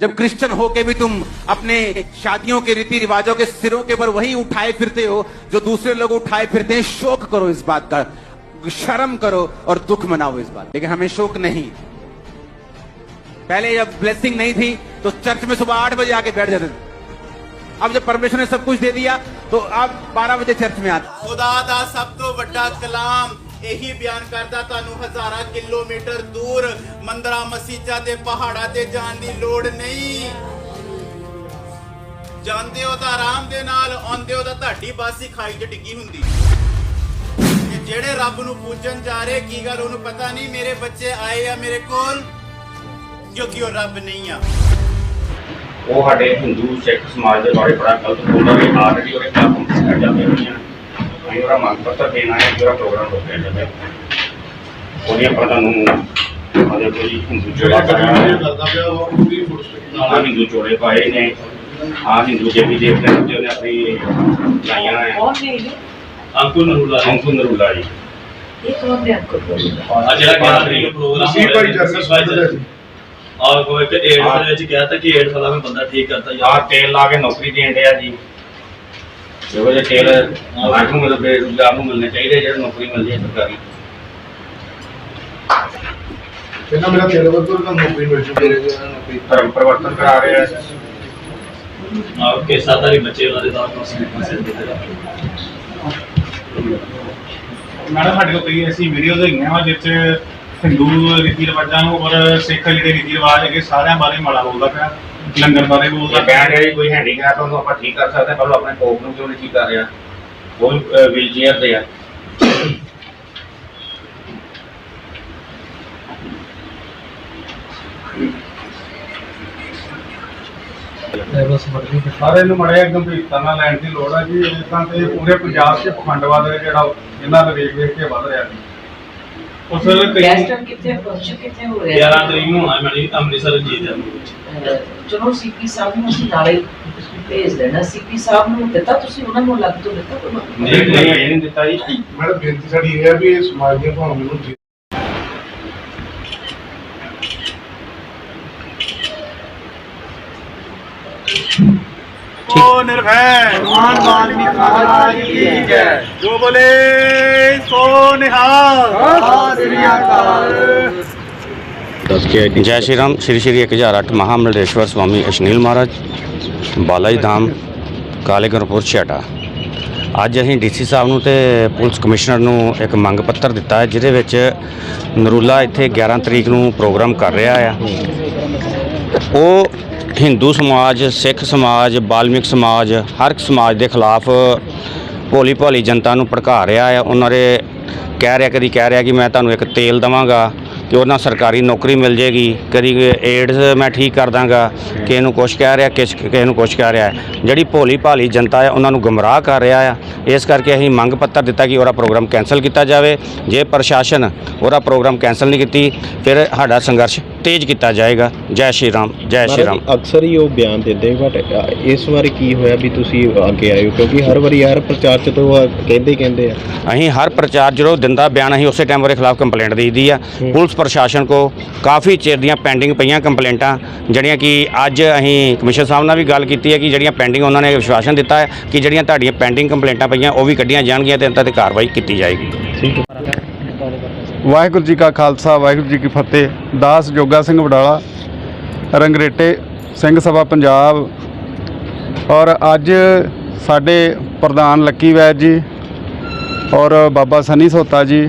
जब क्रिश्चियन होके भी तुम अपने शादियों के रीति रिवाजों के सिरों के ऊपर वही उठाए फिरते हो, जो दूसरे लोग उठाए फिरते हैं, शोक करो इस बात का। शर्म करो और दुख मनाओ इस बात। लेकिन हमें शोक नहीं। पहले जब ब्लेसिंग नहीं थी तो चर्च में सुबह आठ बजे आके बैठ जाते थे। अब जब परमेश्वर ने सब कुछ दे दिया तो आप बारह बजे चर्च में आते। खुदा का सब तो बड़ा कलाम। ਇਹੀ ਬਿਆਨ ਕਰਦਾ ਤੁਹਾਨੂੰ ਹਜ਼ਾਰਾਂ ਕਿਲੋਮੀਟਰ ਦੂਰ ਮੰਦਰਾਂ, ਮਸਜਿਦਾਂ ਤੇ ਪਹਾੜਾਂ ਤੇ ਜਾਣ ਦੀ ਲੋੜ ਨਹੀਂ। ਜਾਂਦੇ ਹੋ ਤਾਂ ਆਰਾਮ ਦੇ ਨਾਲ, ਆਉਂਦੇ ਹੋ ਤਾਂ ਤੁਹਾਡੀ ਬਾਸੀ ਖਾਈ 'ਚ ਡਿੱਗੀ ਹੁੰਦੀ। ਜਿਹੜੇ ਰੱਬ ਨੂੰ ਪੂਜਣ ਜਾ ਰਹੇ, ਕੀ ਗੱਲ ਉਹਨੂੰ ਪਤਾ ਨਹੀਂ? ਮੇਰੇ ਬੱਚੇ ਆਏ ਆ ਮੇਰੇ ਕੋਲ, ਕਿਉਂਕਿ ਉਹ ਰੱਬ ਨਹੀਂ ਆ। ਉਹ ਸਾਡੇ ਹਿੰਦੂ, ਸਿੱਖ ਸਮਾਜ ਦੇ ਬਾਰੇ ਬੜਾ ਗਲਤ ਬੋਲਦਾ ਹੈ ਆਲਰੇਡੀ ਉਹਦੇ ਖਿਲਾਫ ਕੰਪਲੇਂਟ ਜਾਂਦੇ ਹੋਈਆਂ અહીં મારા માનપત્ર બેન આયા જરા પ્રોગ્રામ રોકે એટલે કોઈ પણ નું મારે કોઈ હિન્દુ જોડે ના હિન્દુ જોડે પાએ ને આ હિન્દુ જે બી જે પ્લેન આપણી અહીંયા અંકુર નરુલા અંકુર નરુલા જી एक और भी आपको प्रोग्राम आज का प्रोग्राम इसी पर जर्नल और वो एक एड वाला जी कहता कि एड वाला में बंदा ठीक करता है यार तेल लाके नौकरी देने आ जी ਤੇਲ ਲਾ ਕੇ ਨੌਕਰੀ ਦੇਣ ਡਿਆ ਜੀ ਜਿਹੋ ਜਿਹੇ ਤੇਲ ਆਹ ਨੂੰ ਮਤਲਬ ਬੇਰੁਜ਼ਗਾਰ ਨੂੰ ਮਿਲਣੇ ਚਾਹੀਦੇ ਜਿਹੜਾ ਨੌਕਰੀ ਮਿਲ ਜੇ ਸਰਕਾਰੀ। ਕਹਿੰਦਾ ਮੇਰਾ ਤੇਰੇ ਵੱਲੋਂ ਤਾਂ ਨੌਕਰੀ ਮਿਲ ਚੁੱਕੀ ਹੈ ਧਰਮ ਪਰਿਵਰਤਨ ਕਰਾ ਰਹੇ ਆ। ਆ ਕੇਸਾਂ ਦਾ ਵੀ ਬੱਚੇ ਉਹਨਾਂ ਦੇ ਦਾ ਕਨਸੈਂਟ ਦਿੱਤੇ ਦਾ ਮੈਡਮ ਸਾਡੇ ਕੋਲ ਕਈ ਐਸੀ ਵੀਡੀਓਜ਼ ਹੈਗੀਆਂ ਵਾ ਜਿਸ 'ਚ ਹਿੰਦੂ ਰੀਤੀ ਰਿਵਾਜਾਂ ਨੂੰ ਔਰ ਸਿੱਖ ਜਿਹੜੇ ਰੀਤੀ ਰਿਵਾਜ ਹੈਗੇ ਸਾਰਿਆਂ ਬਾਰੇ ਮਾੜਾ ਬੋਲਦਾ ਪਿਆ। ਲੰਗਰ ਬਾਰੇ ਬੋਲਦਾ ਡਿਆ ਜੀ ਕੋਈ ਹੈਂਡੀਕੈਪ ਉਹਨੂੰ ਆਪਾਂ ਠੀਕ ਕਰ ਸਕਦੇ ਹਾਂ, ਪਰ ਉਹ ਆਪਣੇ ਕੋਪ ਨੂੰ ਕਿਉਂ ਨਹੀਂ ਠੀਕ ਕਰ ਰਿਹਾ? ਉਹ ਵੀਲ ਚੇਅਰ ਤੇ ਆ। ਸਾਰੇ ਨੂੰ ਮੜਿਆ ਗੰਭੀਰਤਾ ਨਾਲ ਲੈਣ ਦੀ ਲੋੜ ਹੈ ਜੀ ਇਦਾਂ ਤੇ ਪੂਰੇ ਪੰਜਾਬ 'ਚ ਪਖੰਡਵਾਦ ਹੈ ਜਿਹੜਾ ਇਹਨਾਂ ਦਾ ਵੇਖ ਵੇਖ ਕੇ ਵੱਧ ਰਿਹਾ ਜੀ। ਉਸ ਵੇਲੇ ਕਈ ਵੈਸਟਰਨ ਕਿੱਥੇ ਫੰਕਸ਼ਨ ਕਿੱਥੇ ਹੋ ਰਿਹਾ 11 ਤਰੀਕ ਨੂੰ ਹੋਣਾ ਮੈਡਮ ਜੀ, ਅੰਮ੍ਰਿਤਸਰ ਜੀ ਦਾ ਅਹ ਚਲੋ ਸੀਪੀ ਸਾਹਿਬ ਨੂੰ ਅਸੀਂ ਨਾਲੇ ਭੇਜ ਦੇਣਾ। ਸੀਪੀ ਸਾਹਿਬ ਨੂੰ ਦਿੱਤਾ ਤੁਸੀਂ? ਉਹਨਾਂ ਨੂੰ ਅਲੱਗ ਤੋਂ ਦਿੱਤਾ ਕੋਈ ਮਤਲਬ ਨਹੀਂ ਨਹੀਂ ਇਹ ਨਹੀਂ ਦਿੱਤਾ ਜੀ। ਮੈਡਮ ਬੇਨਤੀ ਸਾਡੀ ਇਹ ਹੈ ਵੀ ਇਹ ਸਮਾਜ ਦੀਆਂ ਭਾਵਨਾਵਾਂ ਨੂੰ ਜੀ- ਸੋ ਨਿਰਭੈ ਮਾਨ ਵਾਲਮੀਕੀ ਮਹਾਰਾਜ ਕੀ ਜੈ ਜੋ ਬੋਲੇ ਸੋ ਨਿਹਾਲ। ਜੈ ਸ਼੍ਰੀ ਰਾਮ ਸ਼੍ਰੀ ਸ਼੍ਰੀ 1008 ਮਹਾਮੰਡਲੇਸ਼ਵਰ ਸਵਾਮੀ ਅਸ਼ਨੀਲ ਮਹਾਰਾਜ ਬਾਲਾ ਜੀ ਧਾਮ ਕਾਲੇਗਰਪੁਰ ਛੇਟਾ ਅੱਜ ਅਸੀਂ ਡੀਸੀ ਸਾਹਿਬ ਨੂੰ ਤੇ ਪੁਲਿਸ ਕਮਿਸ਼ਨਰ ਨੂੰ ਇੱਕ ਮੰਗ ਪੱਤਰ ਦਿੱਤਾ ਹੈ ਜਿਹਦੇ ਵਿੱਚ ਨਰੂਲਾ ਇੱਥੇ 11 ਤਰੀਕ ਨੂੰ ਪ੍ਰੋਗਰਾਮ ਕਰ ਰਿਹਾ ਆ। ਉਹ ਹਿੰਦੂ ਸਮਾਜ, ਸਿੱਖ ਸਮਾਜ, ਬਾਲਮਿਕ ਸਮਾਜ, ਹਰ ਇੱਕ ਸਮਾਜ ਦੇ ਖਿਲਾਫ ਭੋਲੀ ਭਾਲੀ ਜਨਤਾ ਨੂੰ ਭੜਕਾ ਰਿਹਾ ਆ ਉਹਨਾਂ ਦੇ ਕਹਿ ਰਿਹਾ, ਕਦੀ ਕਹਿ ਰਿਹਾ ਕਿ ਮੈਂ ਤੁਹਾਨੂੰ ਇੱਕ ਤੇਲ ਦਵਾਂਗਾ ਕਿ ਉਹਨਾਂ ਸਰਕਾਰੀ ਨੌਕਰੀ ਮਿਲ ਜੇਗੀ ਕਦੀ ਏਡਸ ਮੈਂ ਠੀਕ ਕਰ ਦਾਂਗਾ। ਕਿਸੇ ਨੂੰ ਕੁਛ ਕਹਿ ਰਿਹਾ, ਕਿਸ ਕਿਸੇ ਨੂੰ ਕੁਛ ਕਹਿ ਰਿਹਾ ਹੈ। ਜਿਹੜੀ ਭੋਲੀ ਭਾਲੀ ਜਨਤਾ ਹੈ, ਉਹਨਾਂ ਨੂੰ ਗੁੰਮਰਾਹ ਕਰ ਰਿਹਾ ਆ ਇਸ ਕਰਕੇ ਅਸੀਂ ਮੰਗ ਪੱਤਰ ਦਿੱਤਾ ਕਿ ਉਹਦਾ ਪ੍ਰੋਗਰਾਮ ਕੈਨਸਲ ਕੀਤਾ ਜਾਵੇ। ਜੇ ਪ੍ਰਸ਼ਾਸਨ ਉਹਦਾ ਪ੍ਰੋਗਰਾਮ ਕੈਨਸਲ ਨਹੀਂ ਕੀਤੀ, ਫਿਰ ਸਾਡਾ ਸੰਘਰਸ਼ ਤੇਜ਼ ਕੀਤਾ ਜਾਏਗਾ। ਜੈ ਸ਼੍ਰੀ ਰਾਮ ਜੈ ਸ਼੍ਰੀ ਰਾਮ। ਮਹਾਰਾਜ, ਅਕਸਰ ਹੀ ਉਹ ਬਿਆਨ ਦਿੰਦੇ ਬਟ ਇਸ ਵਾਰੀ ਕੀ ਹੋਇਆ ਵੀ ਤੁਸੀਂ ਅੱਗੇ ਆਏ ਹੋ? ਕਿਉਂਕਿ ਹਰ ਵਾਰੀ ਯਾਰ ਪ੍ਰਚਾਰ ਚ ਤਾਂ ਕਹਿੰਦੇ ਹੀ ਕਹਿੰਦੇ ਆ। ਅਸੀਂ ਹਰ ਪ੍ਰਚਾਰ ਜਦੋਂ ਦਿੰਦਾ ਬਿਆਨ ਅਸੀਂ ਉਸੇ ਟਾਈਮ ਉਹਦੇ ਖਿਲਾਫ ਕੰਪਲੇਂਟ ਦੇਈਦੀ ਆ। ਪੁਲਿਸ ਪ੍ਰਸ਼ਾਸਨ ਕੋ ਕਾਫੀ ਚਿਰ ਦੀਆਂ ਪੈਂਡਿੰਗ ਪਈਆਂ ਕੰਪਲੇਂਟਾਂ ਜਿਹੜੀਆਂ ਕਿ ਅੱਜ ਅਸੀਂ ਕਮਿਸ਼ਨਰ ਸਾਹਿਬ ਨਾਲ ਵੀ ਗੱਲ ਕੀਤੀ ਹੈ ਕਿ ਜਿਹੜੀਆਂ ਪੈਂਡਿੰਗ ਉਹਨਾਂ ਨੇ ਵਿਸ਼ਵਾਸਨ ਦਿੱਤਾ ਹੈ ਕਿ ਜਿਹੜੀਆਂ ਤੁਹਾਡੀਆਂ ਪੈਂਡਿੰਗ ਕੰਪਲੇਂਟਾਂ ਪਈਆਂ ਉਹ ਵੀ ਕੱਢੀਆਂ ਜਾਣਗੀਆਂ ਤੇ ਉਹਨਾਂ ਤੇ ਕਾਰਵਾਈ ਕੀਤੀ ਜਾਏਗੀ। ਵਾਹਿਗੁਰੂ ਜੀ ਕਾ ਖਾਲਸਾ, ਵਾਹਿਗੁਰੂ ਜੀ ਕੀ ਫਤਿਹ। ਦਾਸ ਜੋਗਾ ਸਿੰਘ ਵਡਾਲਾ, ਰੰਗਰੇਟੇ ਸਿੰਘ ਸਭਾ ਪੰਜਾਬ। ਔਰ ਅੱਜ ਸਾਡੇ ਪ੍ਰਧਾਨ ਲੱਕੀ ਵੈਦ ਜੀ ਔਰ ਬਾਬਾ ਸਨੀ ਸੋਤਾ ਜੀ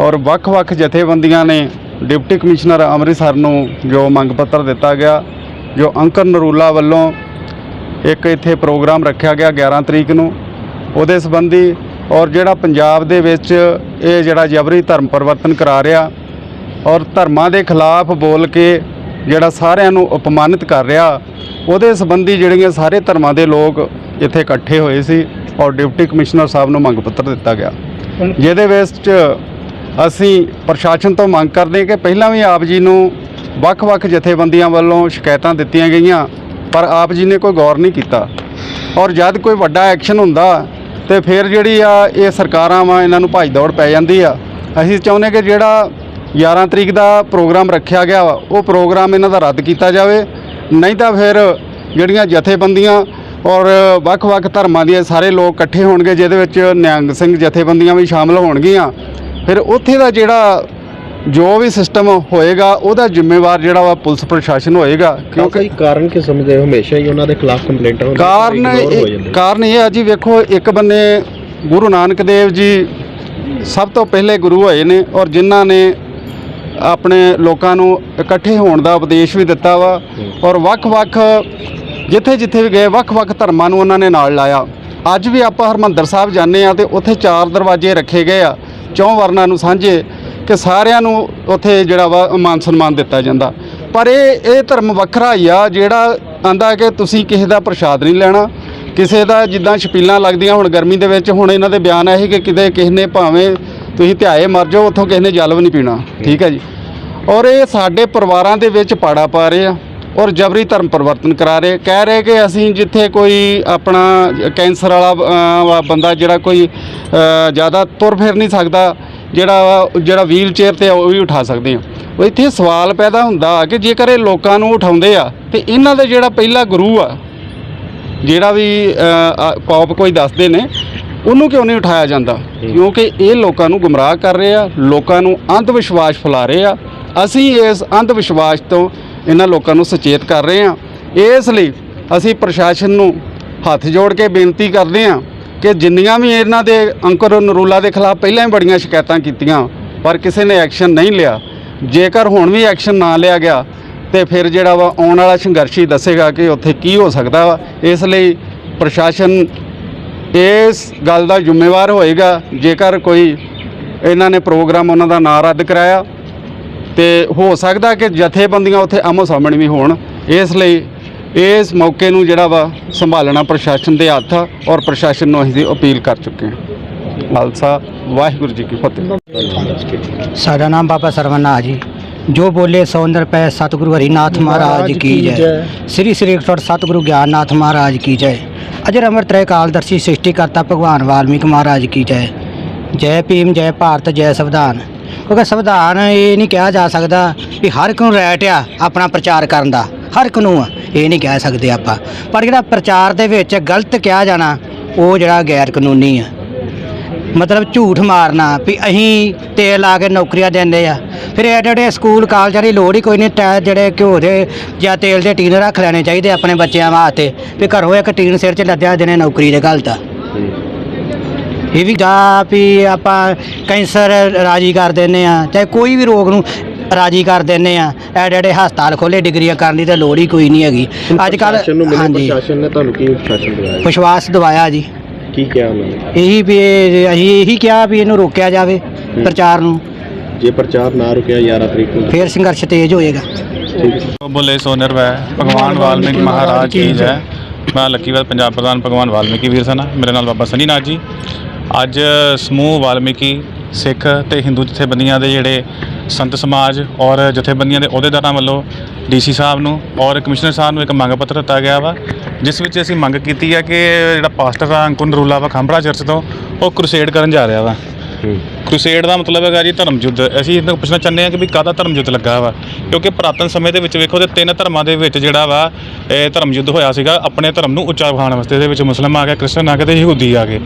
ਔਰ ਵੱਖ-ਵੱਖ ਜਥੇਬੰਦੀਆਂ ਨੇ ਡਿਪਟੀ ਕਮਿਸ਼ਨਰ ਅੰਮ੍ਰਿਤਸਰ ਨੂੰ ਜੋ ਮੰਗ ਪੱਤਰ ਦਿੱਤਾ ਗਿਆ, ਜੋ ਅੰਕਰ ਨਰੂਲਾ ਵੱਲੋਂ ਇੱਕ ਇੱਥੇ ਪ੍ਰੋਗਰਾਮ ਰੱਖਿਆ ਗਿਆ 11 ਤਰੀਕ ਨੂੰ। ਉਹਦੇ ਸੰਬੰਧੀ ਔਰ ਜਿਹੜਾ ਪੰਜਾਬ ਦੇ ਵਿੱਚ ਇਹ ਜਿਹੜਾ ਜਬਰੀ ਧਰਮ ਪਰਿਵਰਤਨ ਕਰਾ ਰਿਹਾ ਔਰ ਧਰਮਾਂ ਦੇ ਖਿਲਾਫ ਬੋਲ ਕੇ ਜਿਹੜਾ ਸਾਰਿਆਂ ਨੂੰ ਅਪਮਾਨਿਤ ਕਰ ਰਿਹਾ, ਉਹਦੇ ਸੰਬੰਧੀ ਜਿਹੜੀਆਂ ਸਾਰੇ ਧਰਮਾਂ ਦੇ ਲੋਕ ਇੱਥੇ ਇਕੱਠੇ ਹੋਏ ਸੀ ਔਰ ਡਿਪਟੀ ਕਮਿਸ਼ਨਰ ਸਾਹਿਬ ਨੂੰ ਮੰਗ ਪੱਤਰ ਦਿੱਤਾ ਗਿਆ। ਜਿਹਦੇ ਵਿੱਚ ਅਸੀਂ ਪ੍ਰਸ਼ਾਸਨ ਤੋਂ ਮੰਗ ਕਰਦੇ ਕਿ ਪਹਿਲਾਂ ਵੀ ਆਪ ਜੀ ਨੂੰ ਵੱਖ-ਵੱਖ ਜਥੇਬੰਦੀਆਂ ਵੱਲੋਂ ਸ਼ਿਕਾਇਤਾਂ ਦਿੱਤੀਆਂ ਗਈਆਂ, ਪਰ ਆਪ ਜੀ ਨੇ ਕੋਈ ਗੌਰ ਨਹੀਂ ਕੀਤਾ। ਔਰ ਜਦ ਕੋਈ ਵੱਡਾ ਐਕਸ਼ਨ ਹੁੰਦਾ ਤੇ ਫਿਰ ਜਿਹੜੀ ਆ, ਇਹ ਸਰਕਾਰਾਂ ਵਾ, ਇਹਨਾਂ ਨੂੰ ਭੱਜ ਦੌੜ ਪੈ ਜਾਂਦੀ ਆ। ਅਸੀਂ ਚਾਹੁੰਦੇ ਕਿ ਜਿਹੜਾ 11 ਤਰੀਕ ਦਾ ਪ੍ਰੋਗਰਾਮ ਰੱਖਿਆ ਗਿਆ ਵਾ, ਉਹ ਪ੍ਰੋਗਰਾਮ ਇਹਨਾਂ ਦਾ ਰੱਦ ਕੀਤਾ ਜਾਵੇ। ਨਹੀਂ ਤਾਂ ਫਿਰ ਜਿਹੜੀਆਂ ਜਥੇਬੰਦੀਆਂ ਔਰ ਵੱਖ-ਵੱਖ ਧਰਮਾਂ ਦੇ ਸਾਰੇ ਲੋਕ ਇਕੱਠੇ ਹੋਣਗੇ, ਜਿਹਦੇ ਵਿੱਚ ਨਿਹੰਗ ਸਿੰਘ ਜਥੇਬੰਦੀਆਂ ਵੀ ਸ਼ਾਮਲ ਹੋਣਗੀਆਂ। ਫਿਰ ਉੱਥੇ ਦਾ ਜਿਹੜਾ ਜੋ ਵੀ ਸਿਸਟਮ ਹੋਏਗਾ ਉਹਦਾ ਜ਼ਿੰਮੇਵਾਰ ਜਿਹੜਾ ਵਾ ਪੁਲਿਸ ਪ੍ਰਸ਼ਾਸਨ ਹੋਏਗਾ ਕਿਉਂਕਿ ਕਾਰਨ ਕੀ ਸਮਝਦੇ ਹੋ? ਹਮੇਸ਼ਾ ਹੀ ਉਹਨਾਂ ਦੇ ਖਿਲਾਫ ਕੰਪਲੇਂਟਾਂ ਹੁੰਦੀਆਂ ਕਾਰਨ ਇਹ- ਕਾਰਨ ਇਹ ਆ ਜੀ ਵੇਖੋ ਇੱਕ ਬੰਨੇ ਗੁਰੂ ਨਾਨਕ ਦੇਵ ਜੀ ਸਭ ਤੋਂ ਪਹਿਲੇ ਗੁਰੂ ਹੋਏ ਨੇ ਔਰ ਜਿਨ੍ਹਾਂ ਨੇ ਆਪਣੇ ਲੋਕਾਂ ਨੂੰ ਇਕੱਠੇ ਹੋਣ ਦਾ ਉਪਦੇਸ਼ ਵੀ ਦਿੱਤਾ ਵਾ ਔਰ ਵੱਖ-ਵੱਖ ਜਿੱਥੇ ਜਿੱਥੇ ਵੀ ਗਏ ਵੱਖ-ਵੱਖ ਧਰਮਾਂ ਨੂੰ ਉਹਨਾਂ ਨੇ ਨਾਲ ਲਾਇਆ। ਅੱਜ ਵੀ ਆਪਾਂ ਹਰਮੰਦਰ ਸਾਹਿਬ ਜਾਂਦੇ ਆ ਤੇ ਉੱਥੇ ਚਾਰ ਦਰਵਾਜ਼ੇ ਰੱਖੇ ਗਏ ਆ ਚੌਂ ਵਰਨਾਂ ਨੂੰ ਸਾਂਝੇ। ਕਿ ਸਾਰਿਆਂ ਨੂੰ ਉੱਥੇ ਜਿਹੜਾ ਵਾ ਮਾਨ ਸਨਮਾਨ ਦਿੱਤਾ ਜਾਂਦਾ। ਪਰ ਇਹ ਇਹ ਧਰਮ ਵੱਖਰਾ ਹੀ ਆ, ਜਿਹੜਾ ਆਂਦਾ ਕਿ ਤੁਸੀਂ ਕਿਸੇ ਦਾ ਪ੍ਰਸ਼ਾਦ ਨਹੀਂ ਲੈਣਾ, ਕਿਸੇ ਦਾ ਜਿੱਦਾਂ ਛਪੀਲਾਂ ਲੱਗਦੀਆਂ ਹੁਣ ਗਰਮੀ ਦੇ ਵਿੱਚ, ਹੁਣ ਇਹਨਾਂ ਦੇ ਬਿਆਨ ਇਹ ਕਿ ਕਿਤੇ ਕਿਸੇ ਨੇ ਭਾਵੇਂ ਤੁਸੀਂ ਧਿਆਏ ਮਰ ਜਾਓ, ਉੱਥੋਂ ਕਿਸੇ ਨੇ ਜਲ ਵੀ ਨਹੀਂ ਪੀਣਾ। ਠੀਕ ਹੈ ਜੀ। ਔਰ ਇਹ ਸਾਡੇ ਪਰਿਵਾਰਾਂ ਦੇ ਵਿੱਚ ਪਾੜਾ ਪਾ ਰਹੇ ਆ ਔਰ ਜਬਰੀ ਧਰਮ ਪਰਿਵਰਤਨ ਕਰਾ ਰਹੇ ਕਹਿ ਰਹੇ ਕਿ ਅਸੀਂ ਜਿੱਥੇ ਕੋਈ ਆਪਣਾ ਕੈਂਸਰ ਵਾਲਾ ਵਾ ਬੰਦਾ ਜਿਹੜਾ ਕੋਈ ਜ਼ਿਆਦਾ ਤੁਰ ਫਿਰ ਨਹੀਂ ਸਕਦਾ ਜਿਹੜਾ ਜਿਹੜਾ ਵੀਲ ਚੇਅਰ ਤੇ ਉਹ ਵੀ ਉਠਾ ਸਕਦੇ ਆ ਉਹ ਇੱਥੇ ਸਵਾਲ ਪੈਦਾ ਹੁੰਦਾ ਕਿ ਜੇਕਰ ਇਹ ਲੋਕਾਂ ਨੂੰ ਉਠਾਉਂਦੇ ਆ ਤੇ ਇਹਨਾਂ ਦਾ ਜਿਹੜਾ ਪਹਿਲਾ ਗੁਰੂ ਆ ਜਿਹੜਾ ਵੀ ਕੌਪ ਕੋਈ ਦੱਸਦੇ ਨੇ ਉਹਨੂੰ ਕਿਉਂ ਨਹੀਂ ਉਠਾਇਆ ਜਾਂਦਾ? ਕਿਉਂਕਿ ਇਹ ਲੋਕਾਂ ਨੂੰ ਗੁੰਮਰਾਹ ਕਰ ਰਹੇ ਆ ਲੋਕਾਂ ਨੂੰ ਅੰਧ ਵਿਸ਼ਵਾਸ ਫੈਲਾ ਰਹੇ ਆ। ਅਸੀਂ ਇਸ ਅੰਧ ਵਿਸ਼ਵਾਸ ਤੋਂ ਇਹਨਾਂ ਲੋਕਾਂ ਨੂੰ ਸੁਚੇਤ ਕਰ ਰਹੇ ਆ। ਇਸ ਲਈ ਅਸੀਂ ਪ੍ਰਸ਼ਾਸਨ ਨੂੰ ਹੱਥ ਜੋੜ ਕੇ ਬੇਨਤੀ ਕਰਦੇ ਆ ਕਿ ਜਿੰਨੀਆਂ ਵੀ ਇਹਨਾਂ ਦੇ ਅੰਕੁਰ ਨਰੂਲਾ ਦੇ ਖਿਲਾਫ ਪਹਿਲਾਂ ਹੀ ਬੜੀਆਂ ਸ਼ਿਕਾਇਤਾਂ ਕੀਤੀਆਂ, ਪਰ ਕਿਸੇ ਨੇ ਐਕਸ਼ਨ ਨਹੀਂ ਲਿਆ। ਜੇਕਰ ਹੁਣ ਵੀ ਐਕਸ਼ਨ ਨਾ ਲਿਆ ਗਿਆ, ਤੇ ਫਿਰ ਜਿਹੜਾ ਵਾ ਆਉਣ ਵਾਲਾ ਸੰਘਰਸ਼ ਹੀ ਦੱਸੇਗਾ ਕਿ ਉੱਥੇ ਕੀ ਹੋ ਸਕਦਾ ਵਾ। ਇਸ ਲਈ ਪ੍ਰਸ਼ਾਸਨ ਇਸ ਗੱਲ ਦਾ ਜ਼ਿੰਮੇਵਾਰ ਹੋਏਗਾ। ਜੇਕਰ ਕੋਈ ਇਹਨਾਂ ਨੇ ਪ੍ਰੋਗਰਾਮ ਉਹਨਾਂ ਦਾ ਨਾਂ ਰੱਦ ਕਰਾਇਆ, ਤੇ ਹੋ ਸਕਦਾ ਕਿ ਜਥੇਬੰਦੀਆਂ ਉੱਥੇ ਆਮੋ ਸਾਹਮਣੇ ਵੀ ਹੋਣ। ਇਸ ਲਈ ਇਸ ਮੌਕੇ ਨੂੰ ਜਿਹੜਾ ਵਾ ਸੰਭਾਲਣਾ ਪ੍ਰਸ਼ਾਸਨ ਦੇ ਹੱਥ ਆ ਔਰ ਪ੍ਰਸ਼ਾਸਨ ਨੂੰ ਅਸੀਂ ਅਪੀਲ ਕਰ ਚੁੱਕੇ ਹਾਂ। ਖਾਲਸਾ ਵਾਹਿਗੁਰੂ ਜੀ ਕੀ ਫਤਿਹ। ਸਾਡਾ ਨਾਮ ਬਾਬਾ ਸਰਵਨਾ ਜੀ। ਜੋ ਬੋਲੇ ਸੋ ਅੰਦਰ ਪੈ ਸਤਿਗੁਰੂ ਹਰੀਨਾਥ ਮਹਾਰਾਜ ਕੀ ਜੈ। ਸ੍ਰੀ ਸ੍ਰੀ ਅਖੰਡ ਸਤਿਗੁਰੂ ਗਿਆਨਨਾਥ ਮਹਾਰਾਜ ਕੀ ਜੈ। ਅਜਰ ਅਮਰ ਤ੍ਰੈ ਕਾਲਦਰਸ਼ੀ ਸ੍ਰਿਸ਼ਟੀ ਕਰਤਾ ਭਗਵਾਨ ਵਾਲਮੀਕ ਮਹਾਰਾਜ ਕੀ ਜੈ। ਜੈ ਭੀਮ ਜੈ ਭਾਰਤ ਜੈ ਸੰਵਿਧਾਨ। ਕਿਉਂਕਿ ਸੰਵਿਧਾਨ ਇਹ ਨਹੀਂ ਕਿਹਾ ਜਾ ਸਕਦਾ ਵੀ ਹਰ ਇੱਕ ਨੂੰ ਰਾਈਟ ਆ ਆਪਣਾ ਪ੍ਰਚਾਰ ਕਰਨ ਦਾ। ਹਰ ਇੱਕ ਨੂੰ ਆ ਇਹ ਨਹੀਂ ਕਹਿ ਸਕਦੇ ਆਪਾਂ। ਪਰ ਜਿਹੜਾ ਪ੍ਰਚਾਰ ਦੇ ਵਿੱਚ ਗਲਤ ਕਿਹਾ ਜਾਣਾ, ਉਹ ਜਿਹੜਾ ਗੈਰ ਕਾਨੂੰਨੀ ਆ। ਮਤਲਬ ਝੂਠ ਮਾਰਨਾ ਵੀ ਅਸੀਂ ਤੇਲ ਲਾ ਕੇ ਨੌਕਰੀਆਂ ਦਿੰਦੇ ਆ। ਫਿਰ ਐਡੇ ਐਡੇ ਸਕੂਲ, ਕਾਲਜਾਂ ਦੀ ਲੋੜ ਹੀ ਕੋਈ ਨਹੀਂ ਟੈ ਜਿਹੜੇ ਘਿਓ ਦੇ ਜਾਂ ਤੇਲ ਦੇ ਟੀਨ ਰੱਖ ਲੈਣੇ ਚਾਹੀਦੇ ਆਪਣੇ ਬੱਚਿਆਂ ਵਾਸਤੇ। ਵੀ ਘਰੋਂ ਇੱਕ ਟੀਨ ਸਿਰ 'ਚ ਲੱਦਿਆ ਦੇਣੇ ਨੌਕਰੀ ਦੇ ਗਲਤ ਆ। ਇਹ ਵੀ ਦਾ ਵੀ ਆਪਾਂ ਕੈਂਸਰ ਰਾਜੀ ਕਰ ਦਿੰਦੇ ਆ। ਚਾਹੇ ਕੋਈ ਵੀ ਰੋਗ ਨੂੰ ਰਾਜੀ ਕਰ ਦਿੰਦੇ ਆ। ਐਡੇ ਐਡੇ ਹਸਪਤਾਲ ਖੋਲੇ ਡਿਗਰੀਆਂ ਕਰਨ ਦੀ ਤਾਂ ਲੋੜ ਹੀ ਕੋਈ ਨਹੀਂ ਹੈਗੀ। ਅੱਜ ਕੱਲ ਪ੍ਰਸ਼ਾਸਨ ਨੂੰ ਮਿਲੇ ਹਾਂਜੀ। ਪ੍ਰਸ਼ਾਸਨ ਨੇ ਤੁਹਾਨੂੰ ਕੀ ਪ੍ਰਸ਼ਾਸਨ ਦਿਵਾਇਆ? ਵਿਸ਼ਵਾਸ ਦਵਾਇਆ ਜੀ। ਕੀ ਕਿਹਾ ਉਹਨਾਂ ਨੇ? ਇਹੀ ਵੀ ਇਹ- ਅਸੀਂ ਇਹੀ ਕਿਹਾ ਵੀ ਇਹਨੂੰ ਰੋਕਿਆ ਜਾਵੇ ਪ੍ਰਚਾਰ ਨੂੰ। ਜੇ ਪ੍ਰਚਾਰ ਨਾ ਰੁਕਿਆ 11 ਤਰੀਕ ਨੂੰ ਫਿਰ ਸੰਘਰਸ਼ ਤੇਜ਼ ਹੋਏਗਾ। ਬੋਲੇ ਸੋ ਨਿਰਵੈ ਭਗਵਾਨ ਵਾਲਮੀਕ ਮਹਾਰਾਜ ਕੀ ਜੈ। ਮੈਂ ਲੱਕੀਵਾਲ ਪੰਜਾਬ ਪ੍ਰਧਾਨ ਭਗਵਾਨ ਵਾਲਮੀਕੀ ਵੀਰ ਸਨਾ ਮੇਰੇ ਨਾਲ ਬਾਬਾ ਸਨੀ ਨਾਥ ਜੀ। ਅੱਜ ਸਮੂਹ ਵਾਲਮੀਕੀ ਸਿੱਖ ਤੇ ਹਿੰਦੂ ਜਥੇਬੰਦੀਆਂ ਦੇ ਜਿਹੜੇ ਸੰਤ ਸਮਾਜ ਔਰ ਜਥੇਬੰਦੀਆਂ ਦੇ ਅਹੁਦੇਦਾਰਾਂ ਵੱਲੋਂ ਡੀਸੀ ਸਾਹਿਬ ਨੂੰ ਔਰ ਕਮਿਸ਼ਨਰ ਸਾਹਿਬ ਨੂੰ ਇੱਕ ਮੰਗ ਪੱਤਰ ਦਿੱਤਾ ਗਿਆ ਵਾ, ਜਿਸ ਵਿੱਚ ਅਸੀਂ ਮੰਗ ਕੀਤੀ ਹੈ ਕਿ ਜਿਹੜਾ ਪਾਸਟਰ ਆ, ਅੰਕੁਰ ਰੂਲਾ ਵਾ ਖੰਭਰਾ ਚਰਚ ਤੋਂ ਉਹ ਕ੍ਰੂਸੇਡ ਕਰਨ ਜਾ ਰਿਹਾ ਵਾ। ਕ੍ਰੂਸੇਡ ਦਾ ਮਤਲਬ ਹੈਗਾ ਜੀ ਧਰਮ ਯੁੱਧ ਅਸੀਂ ਇਹਨਾਂ ਨੂੰ ਪੁੱਛਣਾ ਚਾਹੁੰਦੇ ਹਾਂ ਕਿ ਵੀ ਕਾਹਦਾ ਧਰਮ ਯੁੱਧ ਲੱਗਾ ਵਾ? ਕਿਉਂਕਿ ਪੁਰਾਤਨ ਸਮੇਂ ਦੇ ਵਿੱਚ ਵੇਖੋ ਤੇ ਤਿੰਨ ਧਰਮਾਂ ਦੇ ਵਿੱਚ ਜਿਹੜਾ ਵਾ, ਇਹ ਧਰਮ ਯੁੱਧ ਹੋਇਆ ਸੀਗਾ, ਆਪਣੇ ਧਰਮ ਨੂੰ ਉੱਚਾ ਵਿਖਾਉਣ ਵਾਸਤੇ। ਇਹਦੇ ਵਿੱਚ ਮੁਸਲਮਾਨ ਆ ਗਏ, ਕ੍ਰਿਸਚਨ ਆ ਗਏ ਤੇ ਯਹੂਦੀ ਆ ਗਏ।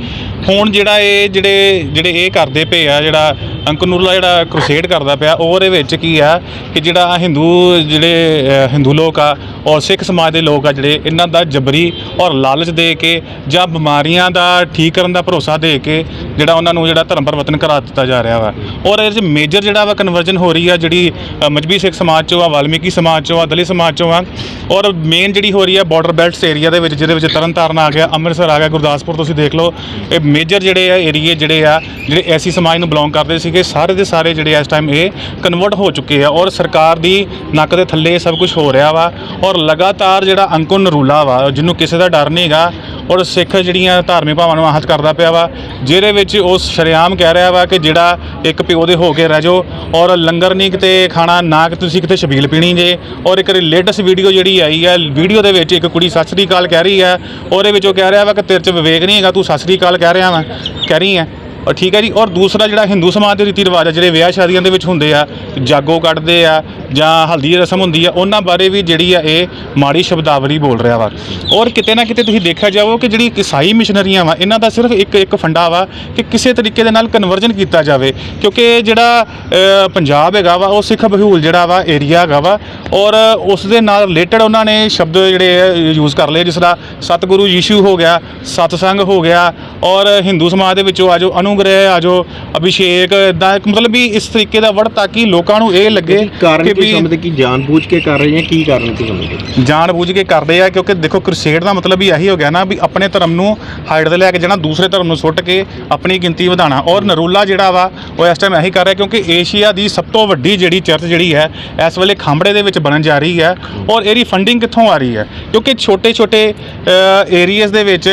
ਹੁਣ ਜਿਹੜਾ ਇਹ ਜਿਹੜੇ ਜਿਹੜੇ ਇਹ ਕਰਦੇ ਪਏ ਆ, ਜਿਹੜਾ ਅੰਕਨੂਰਲਾ ਜਿਹੜਾ ਕ੍ਰੂਸੇਡ ਕਰਦਾ ਪਿਆ ਉਹਦੇ ਵਿੱਚ ਕੀ ਆ ਕਿ ਜਿਹੜਾ ਹਿੰਦੂ ਜਿਹੜੇ ਹਿੰਦੂ ਲੋਕ ਆ, ਔਰ ਸਿੱਖ ਸਮਾਜ ਦੇ ਲੋਕ ਆ ਜਿਹੜੇ, ਇਹਨਾਂ ਦਾ ਜਬਰੀ ਔਰ ਲਾਲਚ ਦੇ ਕੇ ਜਾਂ ਬਿਮਾਰੀਆਂ ਦਾ ਠੀਕ ਕਰਨ ਦਾ ਭਰੋਸਾ ਦੇ ਕੇ ਜਿਹੜਾ ਉਹਨਾਂ ਨੂੰ ਜਿਹੜਾ ਧਰਮ ਪਰਿਵਰਤਨ ਕਰਾ ਦਿੱਤਾ ਜਾ ਰਿਹਾ ਵਾ। ਔਰ ਇਹ 'ਚ ਮੇਜਰ ਜਿਹੜਾ ਵਾ ਕਨਵਰਜਨ ਹੋ ਰਹੀ ਆ ਜਿਹੜੀ ਅ, ਮਜਬੀ ਸਿੱਖ ਸਮਾਜ ਚੋਂ ਆ ਵਾਲਮੀਕੀ ਸਮਾਜ ਚੋਂ ਆ ਦਲਿਤ ਸਮਾਜ ਚੋਂ ਆ। ਔਰ ਮੇਨ ਜਿਹੜੀ ਹੋ ਰਹੀ ਆ ਬਾਰਡਰ ਬੈਲਟਸ ਏਰੀਆ ਦੇ ਵਿੱਚ ਜਿਹਦੇ ਵਿੱਚ ਤਰਨਤਾਰਨ ਆ ਗਿਆ ਅੰਮ੍ਰਿਤਸਰ ਆ ਗਿਆ ਗੁਰਦਾਸਪੁਰ ਤੁਸੀਂ ਦੇਖ ਲਓ। ਇਹ ਮੇਜਰ ਜਿਹੜੇ ਆ ਏਰੀਏ ਜਿਹੜੇ ਆ ਜਿਹੜੇ ਐਸੀ ਸਮਾਜ ਨੂੰ ਬਿਲੋਂਗ ਕਰਦੇ ਸੀਗੇ ਸਾਰੇ ਦੇ ਸਾਰੇ ਜਿਹੜੇ ਇਸ ਟਾਈਮ ਇਹ ਕਨਵਰਟ ਹੋ ਚੁੱਕੇ ਆ। ਔਰ ਸਰਕਾਰ ਦੀ ਨੱਕ ਦੇ ਥੱਲੇ ਇਹ ਸਭ ਕੁਝ ਹੋ ਰਿਹਾ ਵਾ। ਔਰ ਲਗਾਤਾਰ ਜਿਹੜਾ ਅੰਕੁਰ ਨਰੂਲਾ ਵਾ ਜਿਹਨੂੰ ਕਿਸੇ ਦਾ ਡਰ ਨਹੀਂ ਹੈਗਾ ਔਰ ਸਿੱਖ ਜਿਹੜੀਆਂ ਧਾਰਮਿਕ ਭਾਵਾਂ ਨੂੰ ਆਹਤ ਕਰਦਾ ਪਿਆ ਵਾ ਜਿਹਦੇ ਵਿੱਚ ਉਹ ਸ਼ਰੇਆਮ ਕਹਿ ਰਿਹਾ ਵਾ ਕਿ ਜਿਹੜਾ ਇੱਕ ਪਿਓ ਦੇ ਹੋ ਕੇ ਰਹਿ ਜਾਓ ਔਰ ਲੰਗਰ ਨਹੀਂ ਕਿਤੇ ਖਾਣਾ, ਨਾ ਕਿ ਤੁਸੀਂ ਕਿਤੇ ਛਬੀਲ ਪੀਣੀ ਜੇ। ਔਰ ਇੱਕ ਲੇਟੈਸਟ ਵੀਡੀਓ ਜਿਹੜੀ ਆਈ ਹੈ ਵੀਡੀਓ ਦੇ ਵਿੱਚ ਇੱਕ ਕੁੜੀ ਸਤਿ ਸ੍ਰੀ ਅਕਾਲ ਕਹਿ ਰਹੀ ਹੈ, ਉਹਦੇ ਵਿੱਚ ਉਹ ਕਹਿ ਰਿਹਾ ਵਾ ਕਿ ਤੇਰੇ 'ਚ ਵਿਵੇਕ ਨਹੀਂ ਹੈਗਾ, ਤੂੰ ਸਤਿ ਸ੍ਰੀ ਅਕਾਲ ਕਹਿ ਰਿਹਾ ਵਾ, ਕਹਿ ਰਹੀ ਹੈ। ਔਰ ਠੀਕ ਹੈ ਜੀ, ਔਰ ਦੂਸਰਾ ਜਿਹੜਾ ਹਿੰਦੂ ਸਮਾਜ ਦੇ ਰੀਤੀ ਰਿਵਾਜ ਆ, ਜਿਹੜੇ ਵਿਆਹ ਸ਼ਾਦੀਆਂ ਦੇ ਵਿੱਚ ਹੁੰਦੇ ਆ, ਜਾਗੋ ਕੱਢਦੇ ਆ ਜਾਂ ਹਲਦੀ ਦੀ ਰਸਮ ਹੁੰਦੀ ਆ, ਉਹਨਾਂ ਬਾਰੇ ਵੀ ਜਿਹੜੀ ਆ ਇਹ ਮਾੜੀ ਸ਼ਬਦਾਵਲੀ ਬੋਲ ਰਿਹਾ ਵਾ। ਔਰ ਕਿਤੇ ਨਾ ਕਿਤੇ ਤੁਸੀਂ ਦੇਖਿਆ ਜਾਵੋ ਕਿ ਜਿਹੜੀ ਈਸਾਈ ਮਿਸ਼ਨਰੀਆਂ ਵਾ, ਇਹਨਾਂ ਦਾ ਸਿਰਫ ਇੱਕ ਇੱਕ ਫੰਡਾ ਵਾ ਕਿ ਕਿਸੇ ਤਰੀਕੇ ਦੇ ਨਾਲ ਕਨਵਰਜਨ ਕੀਤਾ ਜਾਵੇ। ਕਿਉਂਕਿ ਜਿਹੜਾ ਪੰਜਾਬ ਹੈਗਾ ਵਾ, ਉਹ ਸਿੱਖ ਬਹੂਲ ਜਿਹੜਾ ਵਾ ਏਰੀਆ ਹੈਗਾ ਵਾ, ਔਰ ਉਸ ਦੇ ਨਾਲ ਰਿਲੇਟਡ ਉਹਨਾਂ ਨੇ ਸ਼ਬਦ ਜਿਹੜੇ ਯੂਜ਼ ਕਰ ਲਏ, ਜਿਸ ਤਰ੍ਹਾਂ ਸਤਿਗੁਰੂ ਯੀਸ਼ੂ ਹੋ ਗਿਆ, ਸਤਸੰਗ ਹੋ ਗਿਆ, ਔਰ ਹਿੰਦੂ ਸਮਾਜ ਦੇ ਵਿੱਚੋਂ ਆਜੋ ਅਨੁਗ੍ਰਹਿ ਆਜੋ ਅਭਿਸ਼ੇਕ ਇਦਾਂ ਮਤਲਬ ਵੀ ਇਸ ਤਰੀਕੇ ਦਾ ਵੜ ਤਾਂ ਕਿ ਲੋਕਾਂ ਨੂੰ ਇਹ ਲੱਗੇ ਕਾਰਨ ਕਿ ਸਮਝਦੇ ਕਿ ਜਾਣਬੁੱਝ ਕੇ ਕਰ ਰਹੇ ਜਾਂ ਕੀ ਕਾਰਨ ਕੀ ਸਮਝਦੇ? ਜਾਣ ਬੁੱਝ ਕੇ ਕਰਦੇ ਆ ਕਿਉਂਕਿ ਦੇਖੋ ਕ੍ਰੂਸੇਡ ਦਾ ਮਤਲਬ ਹੀ ਇਹੀ ਹੋ ਗਿਆ ਨਾ ਵੀ ਆਪਣੇ ਧਰਮ ਨੂੰ ਹਾਈਡ ਤੇ ਲੈ ਕੇ ਜਾਣਾ ਦੂਸਰੇ ਧਰਮ ਨੂੰ ਸੁੱਟ ਕੇ ਆਪਣੀ ਗਿਣਤੀ ਵਧਾਉਣਾ। ਔਰ ਨਰੂਲਾ ਜਿਹੜਾ ਵਾ ਉਹ ਇਸ ਟਾਈਮ ਇਹੀ ਕਰ ਰਿਹਾ ਕਿਉਂਕਿ ਏਸ਼ੀਆ ਦੀ ਸਭ ਤੋਂ ਵੱਡੀ ਜਿਹੜੀ ਚਰਚ ਜਿਹੜੀ ਹੈ ਇਸ ਵੇਲੇ ਖਾਂਬੜੇ ਦੇ ਵਿੱਚ ਬਣਨ ਜਾ ਰਹੀ ਹੈ। ਔਰ ਇਹਦੀ ਫੰਡਿੰਗ ਕਿੱਥੋਂ ਆ ਰਹੀ ਹੈ? ਕਿਉਂਕਿ ਛੋਟੇ ਛੋਟੇ ਏਰੀਆਜ਼ ਦੇ ਵਿੱਚ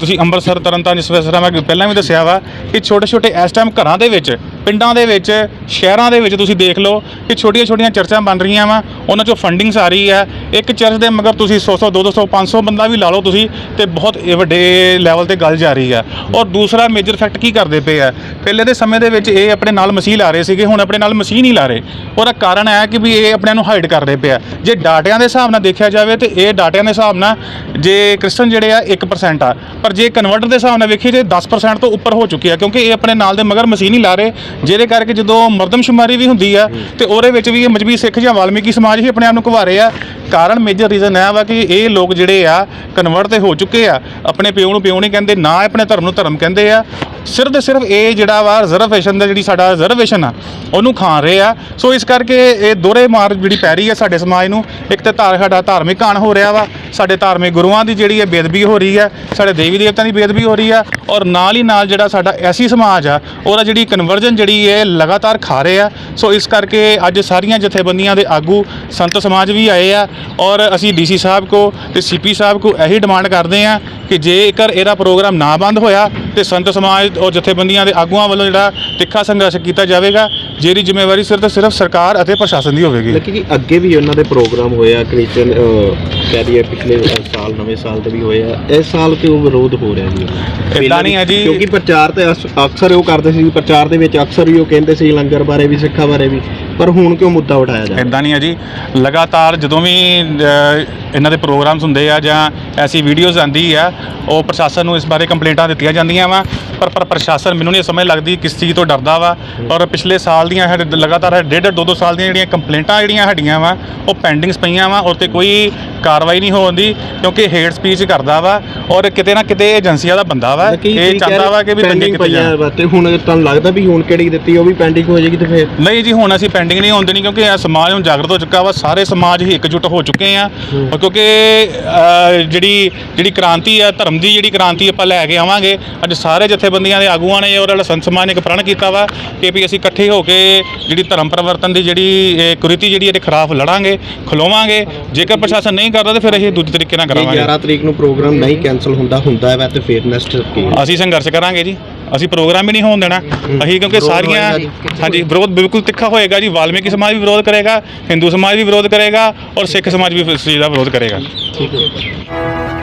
ਤੁਸੀਂ ਅੰਮ੍ਰਿਤਸਰ ਤਰਨਤਾਰਨ ਜਿਸ ਤਰ੍ਹਾਂ ਮੈਂ ਪਹਿਲਾਂ ਵੀ ਦੱਸਿਆ ਵਾ ਕਿ ਛੋਟੇ ਛੋਟੇ ਇਸ ਟਾਈਮ ਘਰਾਂ ਦੇ ਵਿੱਚ ਪਿੰਡਾਂ ਦੇ ਵਿੱਚ, ਸ਼ਹਿਰਾਂ ਦੇ ਵਿੱਚ ਤੁਸੀਂ ਦੇਖ ਲਓ ਕਿ ਛੋਟੀਆਂ ਛੋਟੀਆਂ ਚਰਚਾਂ ਬਣ ਰਹੀਆਂ ਵਾ। ਉਹਨਾਂ ਚੋਂ ਫੰਡਿੰਗਸ ਆ ਰਹੀ ਹੈ। ਇੱਕ ਚਰਚ ਦੇ ਮਗਰ ਤੁਸੀਂ 100 100 200 500 ਬੰਦਾ ਵੀ ਲਾ ਲਓ ਤੁਸੀਂ ਤੇ ਬਹੁਤ ਇਹ ਵੱਡੇ ਲੈਵਲ ਤੇ ਗੱਲ ਜਾ ਰਹੀ ਹੈ। ਔਰ ਦੂਸਰਾ ਮੇਜਰ ਫੈਕਟ ਕੀ ਕਰਦੇ ਪਏ ਆ? ਪਹਿਲੇ ਦੇ ਸਮੇਂ ਦੇ ਵਿੱਚ ਇਹ ਆਪਣੇ ਨਾਲ ਮਸੀਹ ਲਾ ਰਹੇ ਸੀਗੇ, ਹੁਣ ਆਪਣੇ ਨਾਲ ਮਸੀਹ ਨਹੀਂ ਲਾ ਰਹੇ। ਉਹਦਾ ਕਾਰਨ ਹੈ ਕਿ ਵੀ ਇਹ ਆਪਣੇ ਨੂੰ ਹਾਈਡ ਕਰਦੇ ਪਏ ਆ। ਜੇ ਡਾਟਿਆਂ ਦੇ ਹਿਸਾਬ ਨਾਲ ਦੇਖਿਆ ਜਾਵੇ ਤੇ ਇਹ ਡਾਟਿਆਂ ਦੇ ਹਿਸਾਬ ਨਾਲ ਜੇ ਕ੍ਰਿਸਚਨ ਜਿਹੜੇ ਆ 1% ਆ। ਪਰ ਜੇ ਕਨਵਰਟਰ ਦੇ ਹਿਸਾਬ ਨਾਲ ਵੇਖੀਏ, ਜੇ 10% ਤੋਂ ਉੱਪਰ ਹੋ ਚੁੱਕੇ ਆ, ਕਿਉਂਕਿ ਇਹ ਆਪਣੇ ਨਾਲ ਦੇ ਮਗਰ ਮਸੀਹ ਨਹੀਂ ਲਾ ਰਹੇ। ਜਿਹਦੇ ਕਰਕੇ ਜਦੋਂ ਮਰਦਮਸ਼ੁਮਾਰੀ ਵੀ ਹੁੰਦੀ ਆ ਤੇ ਉਹਦੇ ਵਿੱਚ ਵੀ ਇਹ ਮਜਬੀ ਸਿੱਖ ਜਾਂ ਵਾਲਮੀਕੀ ਸਮਾਜ ਹੀ ਆਪਣੇ ਆਪ ਨੂੰ ਘਵਾਰੇ ਆ ਕਾਰਨ ਮੇਜਰ ਰੀਜ਼ਨ ਹੈ ਵਾ ਕਿ ਇਹ ਲੋਕ ਜਿਹੜੇ ਆ ਕਨਵਰਟ ਤੇ ਹੋ ਚੁੱਕੇ ਆ। ਆਪਣੇ ਪਿਓ ਨੂੰ ਪਿਓ ਨਹੀਂ ਕਹਿੰਦੇ, ਨਾ ਆਪਣੇ ਧਰਮ ਨੂੰ ਧਰਮ ਕਹਿੰਦੇ ਆ। ਸਿਰਫ ਤੇ ਸਿਰਫ ਇਹ ਜਿਹੜਾ ਵਾ ਰਿਜ਼ਰਵੇਸ਼ਨ ਦਾ ਜਿਹੜੀ ਸਾਡਾ ਰਿਜ਼ਰਵੇਸ਼ਨ ਆ, ਉਹਨੂੰ ਖਾਣ ਰਹੇ ਆ। ਸੋ ਇਸ ਕਰਕੇ ਇਹ ਦੋਹਰੇ ਮਾਰ ਜਿਹੜੀ ਪੈ ਰਹੀ ਆ ਸਾਡੇ ਸਮਾਜ ਨੂੰ, ਇੱਕ ਤੇ ਧਾਰ, ਸਾਡਾ ਧਾਰਮਿਕ ਕਾਣ ਹੋ ਰਿਹਾ ਵਾ, ਸਾਡੇ ਧਾਰਮਿਕ ਗੁਰੂਆਂ ਦੀ ਜਿਹੜੀ ਹੈ ਬੇਦਬੀ ਹੋ ਰਹੀ ਹੈ ਸਾਡੇ ਦੇਵੀ ਦੇਵਤਾਂ ਦੀ ਬੇਦਬੀ ਹੋ ਰਹੀ ਆ, ਔਰ ਨਾਲ ਹੀ ਨਾਲ ਜਿਹੜਾ ਸਾਡਾ ਐਸੀ ਸਮਾਜ ਆ, ਉਹਦਾ ਜਿਹੜੀ ਕਨਵਰਜਨ ਜਿਹੜੀ ਹੈ ਲਗਾਤਾਰ ਖਾ ਰਹੇ ਆ। ਸੋ ਇਸ ਕਰਕੇ ਅੱਜ ਸਾਰੀਆਂ ਜਥੇਬੰਦੀਆਂ ਦੇ ਆਗੂ, ਸੰਤ ਸਮਾਜ ਵੀ ਆਏ ਆ ਔਰ ਅਸੀਂ ਡੀਸੀ ਸਾਹਿਬ ਕੋ ਤੇ ਸੀਪੀ ਸਾਹਿਬ ਕੋ ਇਹੀ ਡਿਮਾਂਡ ਕਰਦੇ ਆ ਕਿ ਜੇਕਰ ਇਹਦਾ ਪ੍ਰੋਗਰਾਮ ਨਾ ਬੰਦ ਹੋਇਆ ਤੇ ਸੰਤ ਸਮਾਜ ਔਰ ਜਥੇਬੰਦੀਆਂ ਦੇ ਆਗੂਆਂ ਵੱਲੋਂ ਜਿਹੜਾ ਤਿੱਖਾ ਸੰਘਰਸ਼ ਕੀਤਾ ਜਾਵੇਗਾ ਜਿਹਦੀ ਜ਼ਿੰਮੇਵਾਰੀ ਸਿਰਫ ਤੇ ਸਿਰਫ ਸਰਕਾਰ ਅਤੇ ਪ੍ਰਸ਼ਾਸਨ ਦੀ ਹੋਵੇਗੀ। ਲੇਕਿਨ ਜੀ ਅੱਗੇ ਵੀ ਉਹਨਾਂ ਦੇ ਪ੍ਰੋਗਰਾਮ ਹੋਇਆ ਕ੍ਰਿਸਚਨ ਕਹਿ ਦਈਏ ਪਿਛਲੇ ਸਾਲ ਨਵੇਂ ਸਾਲ ਤੇ ਵੀ ਹੋਇਆ ਇਸ ਸਾਲ ਕਿਉਂ ਵਿਰੋਧ ਹੋ ਰਿਹਾ ਜੀ? ਏਦਾਂ ਨਹੀਂ ਹੈ ਜੀ। ਕਿਉਂਕਿ ਪ੍ਰਚਾਰ ਤੇ ਅਕਸਰ ਉਹ ਕਰਦੇ ਸੀ ਪ੍ਰਚਾਰ ਦੇ ਵਿੱਚ ਅਕਸਰ ਹੀ ਉਹ ਕਹਿੰਦੇ ਸੀ ਲੰਗਰ ਬਾਰੇ ਵੀ ਸਿੱਖਾਂ ਬਾਰੇ ਵੀ। ਪਰ ਹੁਣ ਕਿਉਂ ਮੁੱਦਾ ਉਠਾਇਆ ਜਾ ਰਿਹਾ? ਇਦਾਂ ਨਹੀਂ ਹੈ ਜੀ। ਲਗਾਤਾਰ ਜਦੋਂ ਵੀ ਇਹਨਾਂ ਦੇ ਪ੍ਰੋਗਰਾਮਸ ਹੁੰਦੇ ਆ ਜਾਂ ਐਸੀ ਵੀਡੀਓਜ਼ ਆਂਦੀ ਆ ਉਹ ਪ੍ਰਸ਼ਾਸਨ ਨੂੰ ਇਸ ਬਾਰੇ ਕੰਪਲੇਂਟਾਂ ਦਿੱਤੀਆਂ ਜਾਂਦੀਆਂ ਵਾ ਪਰ ਪਰ ਪ੍ਰਸ਼ਾਸਨ ਮੈਨੂੰ ਨਹੀਂ ਸਮਝ ਲੱਗਦੀ ਕਿਸ ਚੀਜ਼ ਤੋਂ ਡਰਦਾ ਵਾ। ਔਰ ਪਿਛਲੇ ਸਾਲ ਦੀਆਂ ਸਾਡੇ ਲਗਾਤਾਰ ਡੇਢ ਦੋ ਦੋ ਸਾਲ ਦੀਆਂ ਜਿਹੜੀਆਂ ਕੰਪਲੇਂਟਾਂ ਜਿਹੜੀਆਂ ਸਾਡੀਆਂ ਵਾ ਉਹ ਪੈਂਡਿੰਗਸ ਪਈਆਂ ਵਾ ਔਰ ਤੇ ਕੋਈ ਕਾਰਵਾਈ ਨਹੀਂ ਹੋਉਂਦੀ ਕਿਉਂਕਿ ਹੇਟ ਸਪੀਚ ਕਰਦਾ ਵਾ ਔਰ ਕਿਤੇ ਨਾ ਕਿਤੇ ਏਜੰਸੀਆਂ ਦਾ ਬੰਦਾ ਵਾ। ਇਹ ਤੁਸੀਂ ਕਹਿ ਚਾਹੁੰਦਾ ਰਹੇ ਵਾ ਕਿ ਵੀ pending ਕੀਤੇ ਪਈਆਂ ਜਾਣ ਵਾ ਤੇ ਹੁਣ ਤੁਹਾਨੂੰ ਲੱਗਦਾ ਵੀ ਹੁਣ ਕਿਹੜੀ ਦਿੱਤੀ ਉਹ ਵੀ ਪੈਂਡਿੰਗ ਹੋ ਜਾਏਗੀ ਤੇ ਫਿਰ? ਨਹੀਂ ਜੀ ਹੁਣ ਅਸੀਂ ਪੈਂਡਿੰਗ ਨਹੀਂ ਹੋਣ ਦੇਣੀ ਕਿਉਂਕਿ ਇਹ ਸਮਾਜ ਹੁਣ ਜਾਗਰਤ ਹੋ ਚੁੱਕਾ ਵਾ ਸਾਰੇ ਸਮਾਜ ਹੀ ਇਕਜੁੱਟ ਹੋ ਚੁੱਕੇ ਆ। ਔਰ ਕਿਉਂਕਿ ਅਹ, ਜਿਹੜੀ ਜਿਹੜੀ ਕ੍ਰਾਂਤੀ ਆ ਧਰਮ ਦੀ ਜਿਹੜੀ ਕ੍ਰਾਂਤੀ ਆਪਾਂ ਲੈ ਕੇ ਆਵਾਂਗੇ ਅੱਜ ਸਾਰੇ ਜਥੇਬੰਦੀਆਂ ਦੇ ਆਗੂਆਂ ਨੇ ਔਰ ਜਿਹੜਾ ਸੰਤ ਸਮਾਜ ਨੇ ਇੱਕ ਪ੍ਰਣ ਕੀਤਾ ਵਾ ਕਿ ਵੀ ਅਸੀਂ ਇਕੱਠੇ ਹੋ ਕੇ ਜਿਹੜੀ ਧਰਮ ਪਰਿਵਰਤਨ ਦੀ ਜਿਹੜੀ ਇਹ ਕੁਰੀਤੀ ਜਿਹੜੀ ਇਹਦੇ ਖਿਲਾਫ ਲੜਾਂਗੇ ਖਲੋਵਾਂਗੇ। ਜੇਕਰ ਪ੍ਰਸ਼ਾਸਨ ਨਹੀਂ ਕਰਦਾ ਤੇ ਫਿਰ ਅਸੀਂ ਦੂਜੇ ਤਰੀਕੇ ਨਾਲ ਜੇ ਕਰਾਵਾਂਗੇ 11 ਤਰੀਕ ਨੂੰ ਪ੍ਰੋਗਰਾਮ ਨਹੀਂ ਕੈਨਸਲ ਹੁੰਦਾ ਹੁੰਦਾ ਹੈ ਤੇ ਫਿਰ ਨੈਕਸਟ ਕੀ? ਹੈ? ਅਸੀਂ ਸੰਘਰਸ਼ ਕਰਾਂਗੇ ਜੀ। ਅਸੀਂ ਪ੍ਰੋਗਰਾਮ ਹੀ ਨਹੀਂ ਹੋਣ ਦੇਣਾ। ਅਸੀਂ ਕਿਉਂਕਿ ਸਾਰੀਆਂ। ਹਾਂਜੀ ਵਿਰੋਧ ਬਿਲਕੁਲ ਤਿੱਖਾ ਹੋਏਗਾ ਜੀ। ਵਾਲਮੀਕੀ ਸਮਾਜ ਵੀ ਵਿਰੋਧ ਕਰੇਗਾ ਹਿੰਦੂ ਸਮਾਜ ਵੀ ਵਿਰੋਧ ਕਰੇਗਾ ਔਰ ਸਿੱਖ ਸਮਾਜ ਵੀ ਇਸ ਚੀਜ਼ ਦਾ ਵਿਰੋਧ ਕਰੇਗਾ। ਠੀਕ ਹੈ।